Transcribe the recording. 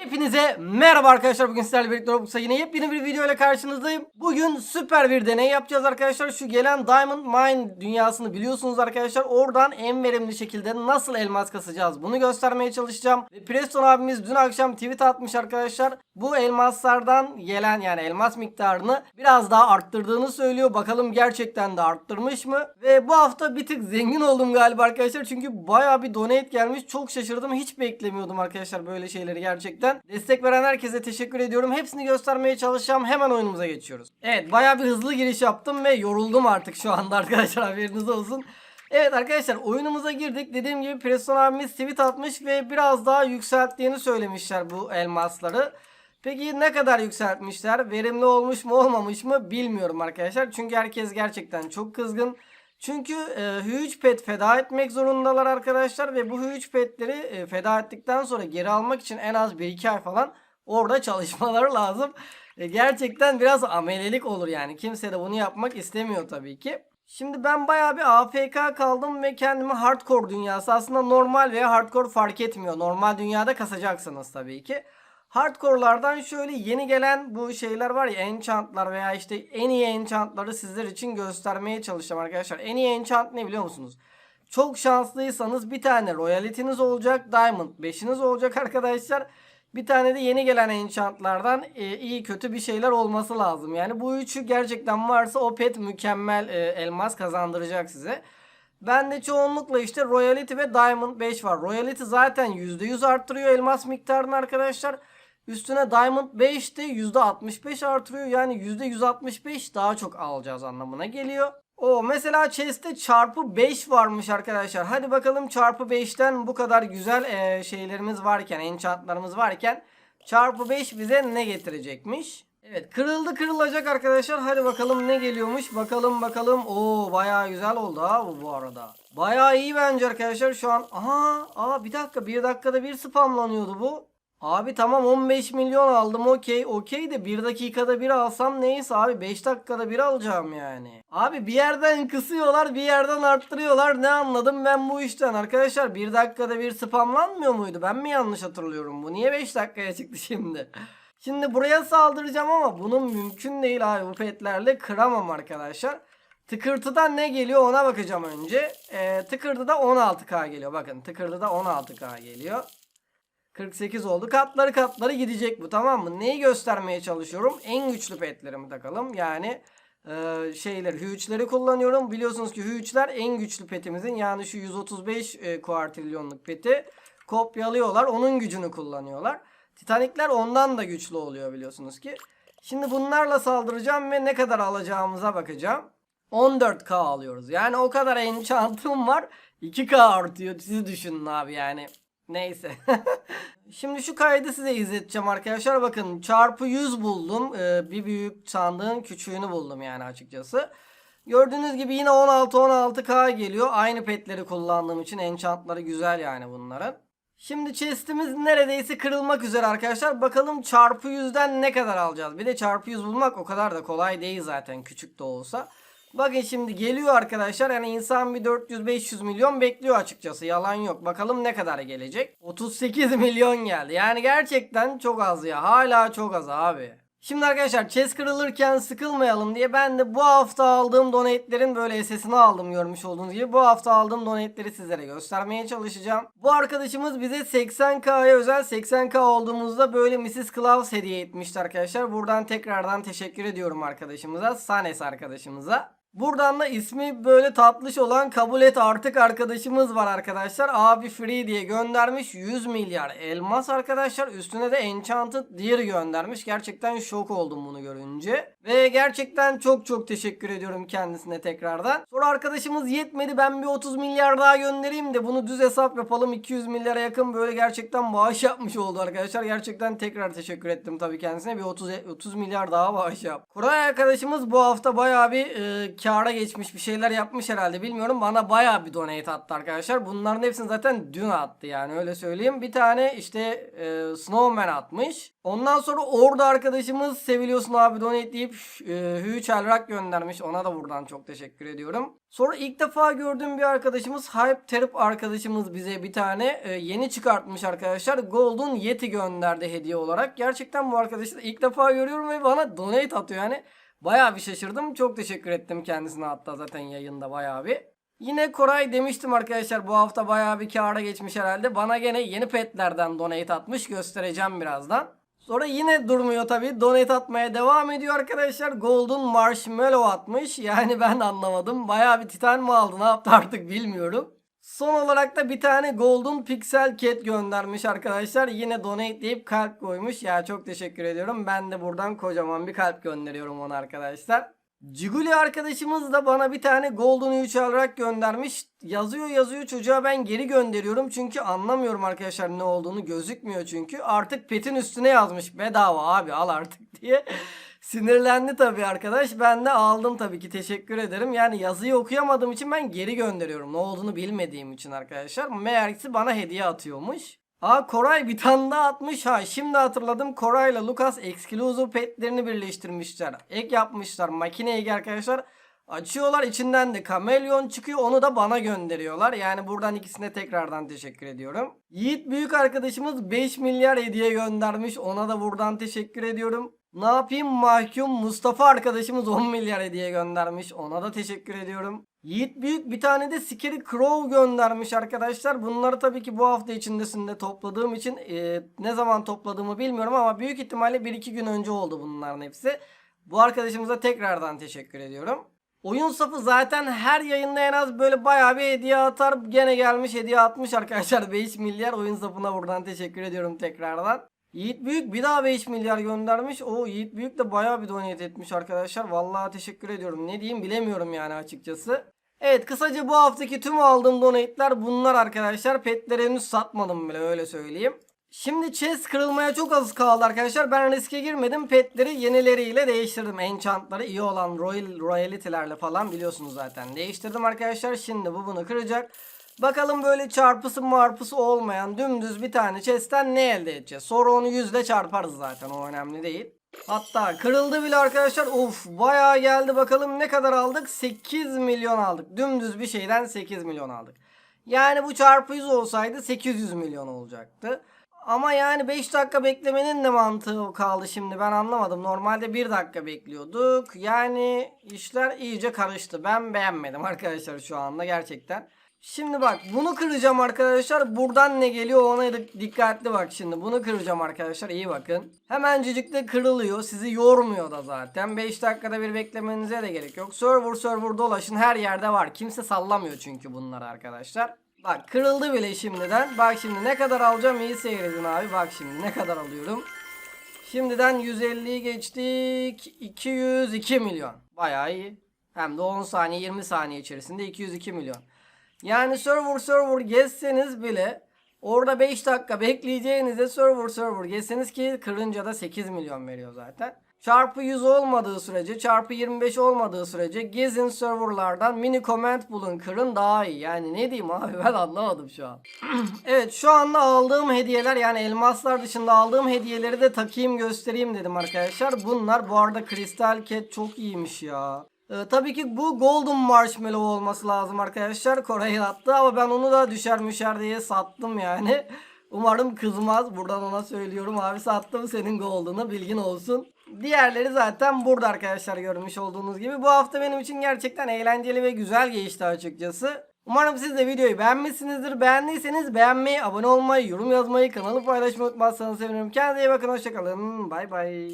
Hepinize merhaba arkadaşlar. Bugün sizlerle birlikte Roblox'a yine yepyeni bir video ile karşınızdayım. Bugün süper bir deney yapacağız arkadaşlar. Şu gelen Diamond Mine dünyasını biliyorsunuz arkadaşlar. Oradan en verimli şekilde nasıl elmas kasacağız bunu göstermeye çalışacağım. Ve Preston abimiz dün akşam tweet atmış arkadaşlar. Bu elmaslardan gelen yani elmas miktarını biraz daha arttırdığını söylüyor. Bakalım gerçekten de arttırmış mı? Ve bu hafta bir tık zengin oldum galiba arkadaşlar. Çünkü baya bir donate gelmiş. Çok şaşırdım. Hiç beklemiyordum arkadaşlar böyle şeyleri gerçekten. Destek veren herkese teşekkür ediyorum. Hepsini göstermeye çalışacağım. Hemen oyunumuza geçiyoruz. Evet baya bir hızlı giriş yaptım ve yoruldum artık şu anda arkadaşlar haberiniz olsun. Evet arkadaşlar oyunumuza girdik. Dediğim gibi Preston abimiz tweet atmış ve biraz daha yükselttiğini söylemişler bu elmasları. Peki ne kadar yükseltmişler? Verimli olmuş mu olmamış mı bilmiyorum arkadaşlar. Çünkü herkes gerçekten çok kızgın. Çünkü e, huge pet feda etmek zorundalar arkadaşlar ve bu huge petleri e, feda ettikten sonra geri almak için en az 1-2 ay falan orada çalışmaları lazım. E, gerçekten biraz amelelik olur yani. Kimse de bunu yapmak istemiyor tabii ki. Şimdi ben bayağı bir AFK kaldım ve kendimi hardcore dünyası aslında normal veya hardcore fark etmiyor. Normal dünyada kasacaksınız tabii ki. Hardcore'lardan şöyle yeni gelen bu şeyler var ya enchantlar veya işte en iyi enchantları sizler için göstermeye çalışacağım arkadaşlar. En iyi enchant ne biliyor musunuz? Çok şanslıysanız bir tane royalty'niz olacak. Diamond 5'iniz olacak arkadaşlar. Bir tane de yeni gelen enchantlardan e, iyi kötü bir şeyler olması lazım. Yani bu üçü gerçekten varsa o pet mükemmel e, elmas kazandıracak size. Bende çoğunlukla işte Royalty ve Diamond 5 var. Royalty zaten %100 arttırıyor elmas miktarını arkadaşlar. Üstüne Diamond 5 de %65 artırıyor. Yani %165 daha çok alacağız anlamına geliyor. O mesela chest'te çarpı 5 varmış arkadaşlar. Hadi bakalım çarpı 5'ten bu kadar güzel e, şeylerimiz varken, enchantlarımız varken çarpı 5 bize ne getirecekmiş? Evet kırıldı kırılacak arkadaşlar. Hadi bakalım ne geliyormuş. Bakalım bakalım. Oo bayağı güzel oldu ha bu, arada. Bayağı iyi bence arkadaşlar şu an. Aha aa bir dakika bir dakikada bir spamlanıyordu bu. Abi tamam 15 milyon aldım okey okey de 1 dakikada bir alsam neyse abi 5 dakikada bir alacağım yani. Abi bir yerden kısıyorlar bir yerden arttırıyorlar ne anladım ben bu işten arkadaşlar 1 dakikada bir spamlanmıyor muydu ben mi yanlış hatırlıyorum bu niye 5 dakikaya çıktı şimdi. Şimdi buraya saldıracağım ama bunun mümkün değil abi bu petlerle kıramam arkadaşlar. Tıkırtıdan ne geliyor ona bakacağım önce. Ee, tıkırtıda 16k geliyor bakın tıkırtıda 16k geliyor. 48 oldu. Katları katları gidecek bu tamam mı? Neyi göstermeye çalışıyorum? En güçlü petlerimi takalım. Yani e, şeyleri, huge'leri kullanıyorum. Biliyorsunuz ki huge'ler en güçlü petimizin yani şu 135 e, kuartrilyonluk peti kopyalıyorlar. Onun gücünü kullanıyorlar. Titanikler ondan da güçlü oluyor biliyorsunuz ki. Şimdi bunlarla saldıracağım ve ne kadar alacağımıza bakacağım. 14k alıyoruz. Yani o kadar enchant'ım var. 2k artıyor. Siz düşünün abi yani. Neyse. Şimdi şu kaydı size izleteceğim arkadaşlar. Bakın çarpı 100 buldum. Ee, bir büyük sandığın küçüğünü buldum yani açıkçası. Gördüğünüz gibi yine 16-16k geliyor. Aynı petleri kullandığım için enchantları güzel yani bunların. Şimdi chestimiz neredeyse kırılmak üzere arkadaşlar. Bakalım çarpı 100'den ne kadar alacağız. Bir de çarpı 100 bulmak o kadar da kolay değil zaten küçük de olsa. Bakın şimdi geliyor arkadaşlar. Yani insan bir 400-500 milyon bekliyor açıkçası. Yalan yok. Bakalım ne kadar gelecek. 38 milyon geldi. Yani gerçekten çok az ya. Hala çok az abi. Şimdi arkadaşlar chest kırılırken sıkılmayalım diye ben de bu hafta aldığım donate'lerin böyle SS'ini aldım görmüş olduğunuz gibi. Bu hafta aldığım donate'leri sizlere göstermeye çalışacağım. Bu arkadaşımız bize 80k'ya özel 80k olduğumuzda böyle Mrs. Claus hediye etmişti arkadaşlar. Buradan tekrardan teşekkür ediyorum arkadaşımıza. Sanes arkadaşımıza. Buradan da ismi böyle tatlış olan kabul et artık arkadaşımız var arkadaşlar. Abi free diye göndermiş 100 milyar elmas arkadaşlar. Üstüne de Enchanted Deer göndermiş. Gerçekten şok oldum bunu görünce. Ve gerçekten çok çok teşekkür ediyorum kendisine tekrardan. Sonra arkadaşımız yetmedi ben bir 30 milyar daha göndereyim de bunu düz hesap yapalım. 200 milyara yakın böyle gerçekten bağış yapmış oldu arkadaşlar. Gerçekten tekrar teşekkür ettim tabii kendisine. Bir 30, 30 milyar daha bağış yap. Koray arkadaşımız bu hafta bayağı bir e, kâra geçmiş bir şeyler yapmış herhalde bilmiyorum. Bana bayağı bir donate attı arkadaşlar. Bunların hepsini zaten dün attı yani öyle söyleyeyim. Bir tane işte e, Snowman atmış. Ondan sonra orada arkadaşımız seviliyorsun abi donate deyip e, Hüç Elrak göndermiş. Ona da buradan çok teşekkür ediyorum. Sonra ilk defa gördüğüm bir arkadaşımız Hype Terip arkadaşımız bize bir tane e, yeni çıkartmış arkadaşlar. Golden Yeti gönderdi hediye olarak. Gerçekten bu arkadaşı da ilk defa görüyorum ve bana donate atıyor yani. Bayağı bir şaşırdım. Çok teşekkür ettim kendisine hatta zaten yayında bayağı bir. Yine Koray demiştim arkadaşlar bu hafta bayağı bir kâra geçmiş herhalde. Bana gene yeni petlerden donate atmış göstereceğim birazdan. Sonra yine durmuyor tabi. Donate atmaya devam ediyor arkadaşlar. Golden Marshmallow atmış. Yani ben anlamadım. Bayağı bir titan mı aldı ne yaptı artık bilmiyorum. Son olarak da bir tane Golden Pixel Cat göndermiş arkadaşlar. Yine donate deyip kalp koymuş. Ya çok teşekkür ediyorum. Ben de buradan kocaman bir kalp gönderiyorum ona arkadaşlar. Ciguli arkadaşımız da bana bir tane Golden 3 alarak göndermiş. Yazıyor yazıyor çocuğa ben geri gönderiyorum. Çünkü anlamıyorum arkadaşlar ne olduğunu gözükmüyor çünkü. Artık petin üstüne yazmış bedava abi al artık diye. Sinirlendi tabii arkadaş. Ben de aldım tabii ki teşekkür ederim. Yani yazıyı okuyamadığım için ben geri gönderiyorum. Ne olduğunu bilmediğim için arkadaşlar. Meğerse bana hediye atıyormuş. Aa Koray bir tane daha atmış ha. Şimdi hatırladım. Koray'la Lucas exclusive petlerini birleştirmişler. Ek yapmışlar. Makineyi arkadaşlar. Açıyorlar içinden de kamelyon çıkıyor onu da bana gönderiyorlar. Yani buradan ikisine tekrardan teşekkür ediyorum. Yiğit büyük arkadaşımız 5 milyar hediye göndermiş. Ona da buradan teşekkür ediyorum. Ne yapayım mahkum Mustafa arkadaşımız 10 milyar hediye göndermiş. Ona da teşekkür ediyorum. Yiğit Büyük bir tane de Scary Crow göndermiş arkadaşlar. Bunları tabii ki bu hafta içindesinde topladığım için e, ne zaman topladığımı bilmiyorum ama büyük ihtimalle 1-2 gün önce oldu bunların hepsi. Bu arkadaşımıza tekrardan teşekkür ediyorum. Oyun safı zaten her yayında en az böyle bayağı bir hediye atar. Gene gelmiş hediye atmış arkadaşlar 5 milyar. Oyun safına buradan teşekkür ediyorum tekrardan. Yiğit Büyük bir daha 5 milyar göndermiş. O Yiğit Büyük de bayağı bir donate etmiş arkadaşlar. Vallahi teşekkür ediyorum. Ne diyeyim bilemiyorum yani açıkçası. Evet kısaca bu haftaki tüm aldığım donate'ler bunlar arkadaşlar. Petleri henüz satmadım bile öyle söyleyeyim. Şimdi chest kırılmaya çok az kaldı arkadaşlar. Ben riske girmedim. Petleri yenileriyle değiştirdim. Enchantları iyi olan Royal Royality'lerle falan biliyorsunuz zaten. Değiştirdim arkadaşlar. Şimdi bu bunu kıracak. Bakalım böyle çarpısı marpısı olmayan dümdüz bir tane chest'ten ne elde edeceğiz? Sonra onu yüzle çarparız zaten o önemli değil. Hatta kırıldı bile arkadaşlar. Of bayağı geldi bakalım ne kadar aldık? 8 milyon aldık. Dümdüz bir şeyden 8 milyon aldık. Yani bu çarpı 100 olsaydı 800 milyon olacaktı. Ama yani 5 dakika beklemenin ne mantığı kaldı şimdi ben anlamadım. Normalde 1 dakika bekliyorduk. Yani işler iyice karıştı. Ben beğenmedim arkadaşlar şu anda gerçekten. Şimdi bak bunu kıracağım arkadaşlar. Buradan ne geliyor ona dikkatli bak şimdi. Bunu kıracağım arkadaşlar iyi bakın. Hemencecik de kırılıyor. Sizi yormuyor da zaten. 5 dakikada bir beklemenize de gerek yok. Server server dolaşın her yerde var. Kimse sallamıyor çünkü bunları arkadaşlar. Bak kırıldı bile şimdiden. Bak şimdi ne kadar alacağım iyi seyredin abi. Bak şimdi ne kadar alıyorum. Şimdiden 150'yi geçtik. 202 milyon. Bayağı iyi. Hem de 10 saniye 20 saniye içerisinde 202 milyon. Yani server server gezseniz bile orada 5 dakika bekleyeceğinize server server gezseniz ki kırınca da 8 milyon veriyor zaten. Çarpı 100 olmadığı sürece, çarpı 25 olmadığı sürece gezin serverlardan mini comment bulun kırın daha iyi. Yani ne diyeyim abi ben anlamadım şu an. evet şu anda aldığım hediyeler yani elmaslar dışında aldığım hediyeleri de takayım göstereyim dedim arkadaşlar. Bunlar bu arada Crystal Cat çok iyiymiş ya. Ee, tabii ki bu Golden Marshmallow olması lazım arkadaşlar. Koray'ın attı ama ben onu da düşer müşer diye sattım yani. Umarım kızmaz. Buradan ona söylüyorum. Abi sattım senin Golden'ı bilgin olsun. Diğerleri zaten burada arkadaşlar görmüş olduğunuz gibi. Bu hafta benim için gerçekten eğlenceli ve güzel geçti açıkçası. Umarım siz de videoyu beğenmişsinizdir. Beğendiyseniz beğenmeyi, abone olmayı, yorum yazmayı, kanalı paylaşmayı unutmazsanız sevinirim. Kendinize iyi bakın. Hoşçakalın. Bay bay.